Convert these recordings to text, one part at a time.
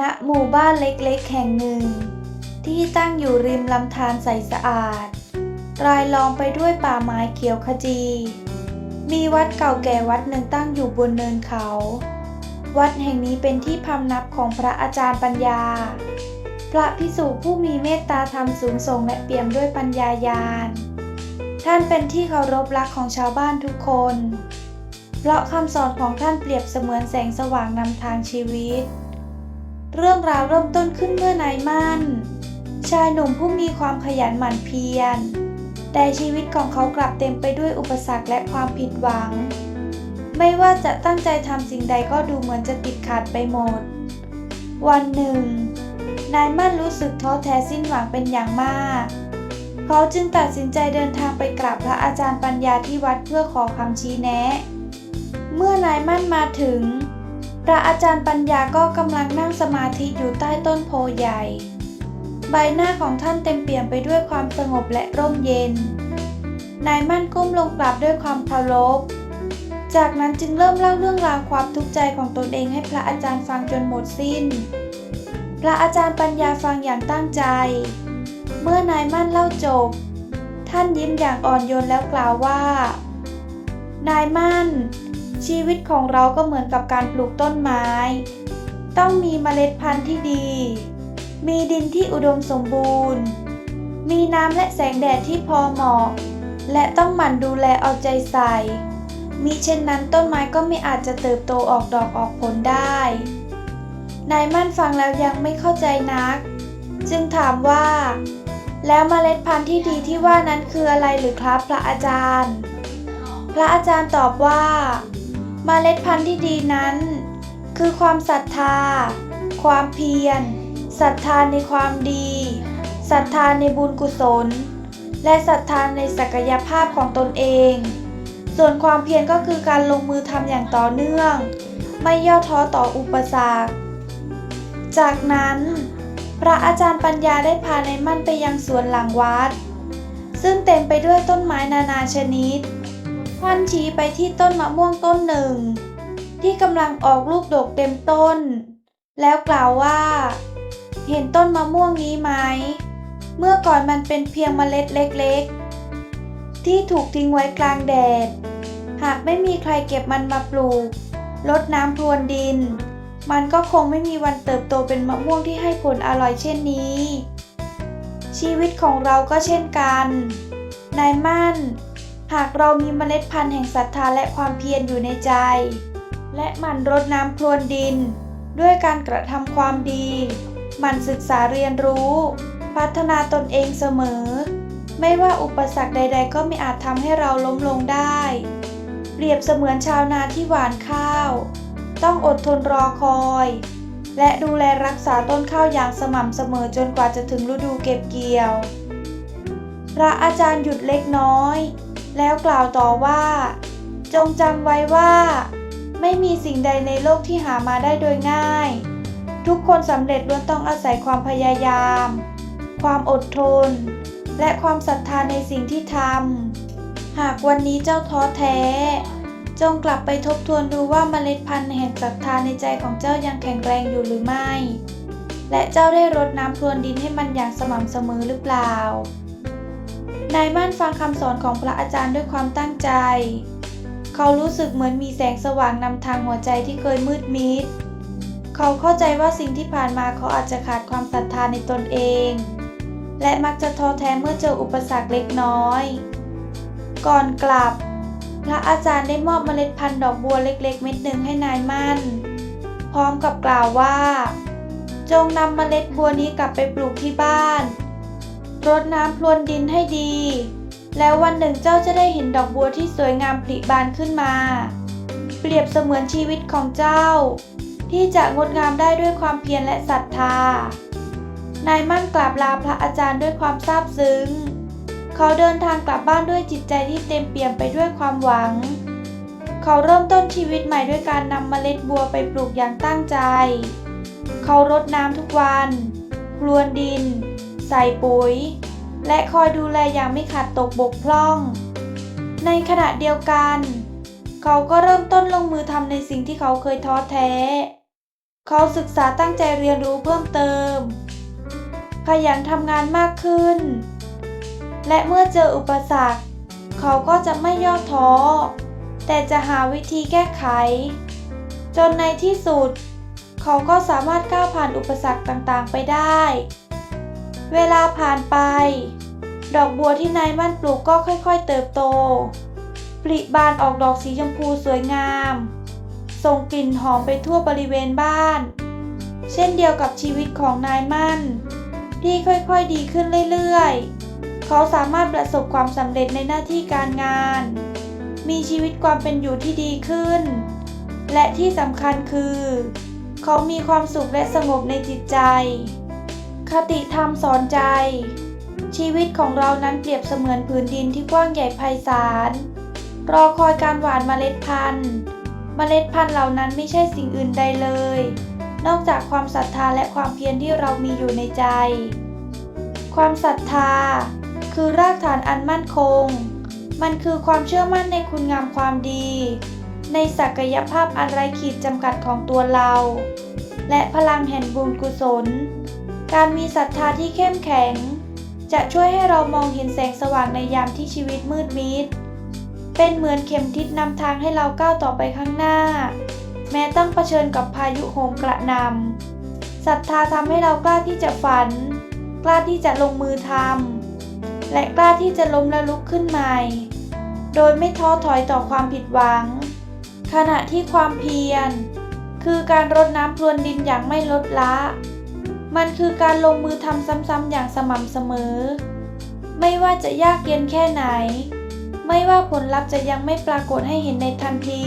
ณหมู่บ้านเล็กๆ แห่งหนึ่ง ที่ตั้งอยู่ริมลำธารใสสะอาด รายล้อมไปด้วยป่าไม้เขียวขจี มีวัดเก่าแก่วัดหนึ่งตั้งอยู่บนเนินเขา วัดแห่งนี้เป็นที่พำนับของพระอาจารย์ปัญญา พระพิสุผู้มีเมตตาธรรมสูงส่งและเปี่ยมด้วยปัญญายาณ ท่านเป็นที่เคารพรักของชาวบ้านทุกคน เพราะคำสอนของท่านเปรียบเสมือนแสงสว่างนำทางชีวิต เรื่องราวเริ่มต้นขึ้นเมื่อนายมั่น ชายหนุ่มผู้มีความขยันหมั่นเพียร แต่ชีวิตของเขากลับเต็มไปด้วยอุปสรรคและความผิดหวัง ไม่ว่าจะตั้งใจทำสิ่งใดก็ดูเหมือนจะติดขัดไปหมด วันหนึ่ง นายมั่นรู้สึกท้อแท้สิ้นหวังเป็นอย่างมาก เขาจึงตัดสินใจเดินทางไปกราบพระอาจารย์ปัญญาที่วัดเพื่อขอคำชี้แนะ เมื่อนายมั่นมาถึง พระอาจารย์ปัญญาก็กำลังนั่งสมาธิอยู่ใต้ต้นโพใหญ่ ใบหน้าของท่านเต็มเปี่ยมไปด้วยความสงบและร่มเย็น นายมั่นก้มลงกราบด้วยความเคารพ จากนั้นจึงเริ่มเล่าเรื่องราวความทุกข์ใจของตนเองให้พระอาจารย์ฟังจนหมดสิ้น พระอาจารย์ปัญญาฟังอย่างตั้งใจ เมื่อนายมั่นเล่าจบ ท่านยิ้มอย่างอ่อนโยนแล้วกล่าวว่า นายมั่น ชีวิตของเราก็เหมือนกับการปลูกต้นไม้ ต้องมีเมล็ดพันธุ์ที่ดี มีดินที่อุดมสมบูรณ์ มีน้ำและแสงแดดที่พอเหมาะ และต้องหมั่นดูแลเอาใจใส่ มิเช่นนั้นต้นไม้ก็ไม่อาจจะเติบโตออกดอกออกผลได้ นายมั่นฟังแล้วยังไม่เข้าใจนัก จึงถามว่า แล้วเมล็ดพันธุ์ที่ดีที่ว่านั้นคืออะไรหรือครับพระอาจารย์พระอาจารย์ตอบว่า เมล็ดพันธุ์ที่ดีนั้น คือความศรัทธา ความเพียรศรัทธาในความดีศรัทธาในบุญกุศล และศรัทธาในศักยภาพของตนเอง ส่วนความเพียรก็คือการลงมือทำอย่างต่อเนื่อง ไม่ย่อท้อต่ออุปสรรค จากนั้น พระอาจารย์ปัญญาได้พาในมั่นไปยังสวนหลังวัด ซึ่งเต็มไปด้วยต้นไม้นานาชนิดานชี้ไปที่ต้นมะม่วงต้นหนึ่ง ที่กำลังออกลูกดกเต็มต้น แล้วกล่าวว่า เห็นต้นมะม่วงนี้ไหม เมื่อก่อนมันเป็นเพียงเมล็ดเล็กๆ ที่ถูกทิ้งไว้กลางแดด หากไม่มีใครเก็บมันมาปลูกรดน้ำพรวนดิน มันก็คงไม่มีวันเติบโตเป็นมะม่วงที่ให้ผลอร่อยเช่นนี้ ชีวิตของเราก็เช่นกัน นายมั่น หากเรามีเมล็ดพันธุ์แห่งศรัทธาและความเพียรอยู่ในใจ และหมั่นรดน้ำพรวนดิน ด้วยการกระทำความดีหมั่นศึกษาเรียนรู้ พัฒนาตนเองเสมอ ไม่ว่าอุปสรรคใด ๆ ก็ไม่อาจทำให้เราล้มลงได้ เปรียบเสมือนชาวนาที่หว่านข้าว ต้องอดทนรอคอย และดูแลรักษาต้นข้าวอย่างสม่ำเสมอจนกว่าจะถึงฤดูเก็บเกี่ยว พระอาจารย์หยุดเล็กน้อย แล้วกล่าวต่อว่า จงจำไว้ว่า ไม่มีสิ่งใดในโลกที่หามาได้โดยง่าย ทุกคนสำเร็จล้วนต้องอาศัยความพยายาม ความอดทน และความศรัทธาในสิ่งที่ทำหากวันนี้เจ้าท้อแท้ จงกลับไปทบทวนดูว่าเมล็ดพันธุ์แห่งศรัทธาในใจของเจ้ายังแข็งแรงอยู่หรือไม่ และเจ้าได้รดน้ำพรวนดินให้มันอย่างสม่ำเสมอหรือเปล่า นายมั่นฟังคำสอนของพระอาจารย์ด้วยความตั้งใจ เขารู้สึกเหมือนมีแสงสว่างนำทางหัวใจที่เคยมืดมิด เขาเข้าใจว่าสิ่งที่ผ่านมาเขาอาจจะขาดความศรัทธาในตนเอง และมักจะท้อแท้เมื่อเจออุปสรรคเล็กน้อย ก่อนกลับ พระอาจารย์ได้มอบเมล็ดพันธุ์ดอกบัวเล็กๆ เม็ดหนึ่งให้นายมั่น พร้อมกับกล่าวว่า จงนำเมล็ดบัวนี้กลับไปปลูกที่บ้าน รดน้ำพรวนดินให้ดี แล้ววันหนึ่งเจ้าจะได้เห็นดอกบัวที่สวยงามผลิบานขึ้นมา เปรียบเสมือนชีวิตของเจ้า ที่จะงดงามได้ด้วยความเพียรและศรัทธา นายมั่นกราบลาพระอาจารย์ด้วยความซาบซึ้ง เขาเดินทางกลับบ้านด้วยจิตใจที่เต็มเปี่ยมไปด้วยความหวัง เขาเริ่มต้นชีวิตใหม่ด้วยการนำเมล็ดบัวไปปลูกอย่างตั้งใจ เขารดน้ำทุกวันพรวนดิน ใส่ปุ๋ย และคอยดูแลอย่างไม่ขาดตกบกพร่อง ในขณะเดียวกัน เขาก็เริ่มต้นลงมือทำในสิ่งที่เขาเคยท้อแท้ เขาศึกษาตั้งใจเรียนรู้เพิ่มเติม ขยันทำงานมากขึ้น และเมื่อเจออุปสรรค เขาก็จะไม่ย่อท้อ แต่จะหาวิธีแก้ไข จนในที่สุด เขาก็สามารถก้าวผ่านอุปสรรคต่างๆไปได้ เวลาผ่านไป ดอกบัวที่นายมั่นปลูกก็ค่อยๆเติบโต ปลิบานออกดอกสีชมพูสวยงาม ส่งกลิ่นหอมไปทั่วบริเวณบ้าน เช่นเดียวกับชีวิตของนายมั่น ที่ค่อยๆดีขึ้นเรื่อยๆ เขาสามารถประสบความสำเร็จในหน้าที่การงาน มีชีวิตความเป็นอยู่ที่ดีขึ้น และที่สำคัญคือ เขามีความสุขและสงบในจิตใจ คติธรรมสอนใจ ชีวิตของเรานั้นเปรียบเสมือนผืนดินที่กว้างใหญ่ไพศาล รอคอยการหว่านเมล็ดพันธุ์ เมล็ดพันธุ์เหล่านั้นไม่ใช่สิ่งอื่นใดเลย นอกจากความศรัทธาและความเพียรที่เรามีอยู่ในใจ ความศรัทธา คือรากฐานอันมั่นคง มันคือความเชื่อมั่นในคุณงามความดี ในศักยภาพอันไร้ขีดจำกัดของตัวเรา และพลังแห่งบุญกุศล การมีศรัทธาที่เข้มแข็ง จะช่วยให้เรามองเห็นแสงสว่างในยามที่ชีวิตมืดมิด เป็นเหมือนเข็มทิศนำทางให้เราก้าวต่อไปข้างหน้า แม้ต้องเผชิญกับพายุโหมกระหนำศรัทธาทำให้เรากล้าที่จะฝัน กล้าที่จะลงมือทำและกล้าที่จะล้มและลุกขึ้นใหม่ โดยไม่ท้อถอยต่อความผิดหวัง ขณะที่ความเพียร คือการรดน้ำพรวนดินอย่างไม่ลดละ มันคือการลงมือทำซ้ำๆอย่างสม่ำเสมอ ไม่ว่าจะยากเย็นแค่ไหน ไม่ว่าผลลัพธ์จะยังไม่ปรากฏให้เห็นในทันที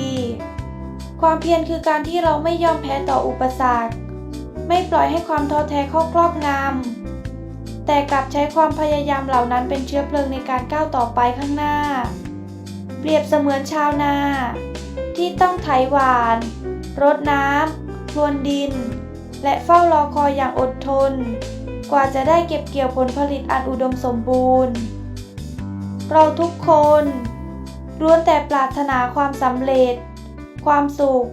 ความเพียรคือการที่เราไม่ยอมแพ้ต่ออุปสรรค ไม่ปล่อยให้ความท้อแท้เข้าครอบงำ แต่กลับใช้ความพยายามเหล่านั้นเป็นเชื้อเพลิงในการก้าวต่อไปข้างหน้า เปรียบเสมือนชาวนา ที่ต้องไถหวาน รดน้ำพรวนดิน และเฝ้ารอคอยอย่างอดทน กว่าจะได้เก็บเกี่ยวผลผลิตอันอุดมสมบูรณ์ เราทุกคนล้วนแต่ปรารถนาความสำเร็จ ความสุข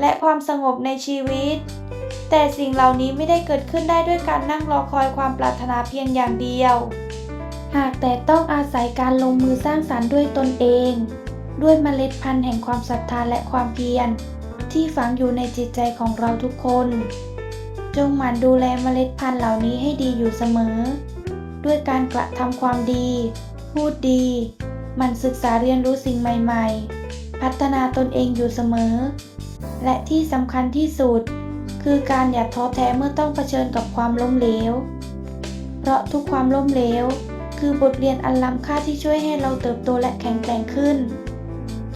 และความสงบในชีวิต แต่สิ่งเหล่านี้ไม่ได้เกิดขึ้นได้ด้วยการนั่งรอคอยความปรารถนาเพียงอย่างเดียว หากแต่ต้องอาศัยการลงมือสร้างสรรค์ด้วยตนเอง ด้วยเมล็ดพันธุ์แห่งความศรัทธาและความเพียรที่ฝังอยู่ในจิตใจของเราทุกคน จงหมั่นดูแลเมล็ดพันธุ์เหล่านี้ให้ดีอยู่เสมอ ด้วยการกระทำความดี พูดดี หมันศึกษาเรียนรู้สิ่งใหม่ๆ พัฒนาตนเองอยู่เสมอ และที่สำคัญที่สุด คือการอย่าท้อแท้เมื่อต้องเผชิญกับความล้มเหลว เพราะทุกความล้มเหลว คือบทเรียนอันล้ำค่าที่ช่วยให้เราเติบโตและแข็งแกร่งขึ้น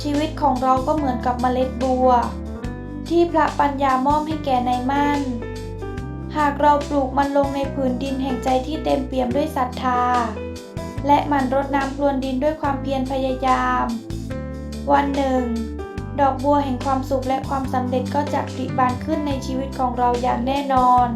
ชีวิตของเราก็เหมือนกับเมล็ดบัว ที่พระปัญญามอบให้แก่ในมั่น หากเราปลูกมันลงในผืนดินแห่งใจที่เต็มเปี่ยมด้วยศรัทธา และหมันรดน้ำพรวนดินด้วยความเพียรพยายาม วันหนึ่ง ดอกบัวแห่งความสุขและความสำเร็จก็จะผลิบานขึ้นในชีวิตของเราอย่างแน่นอน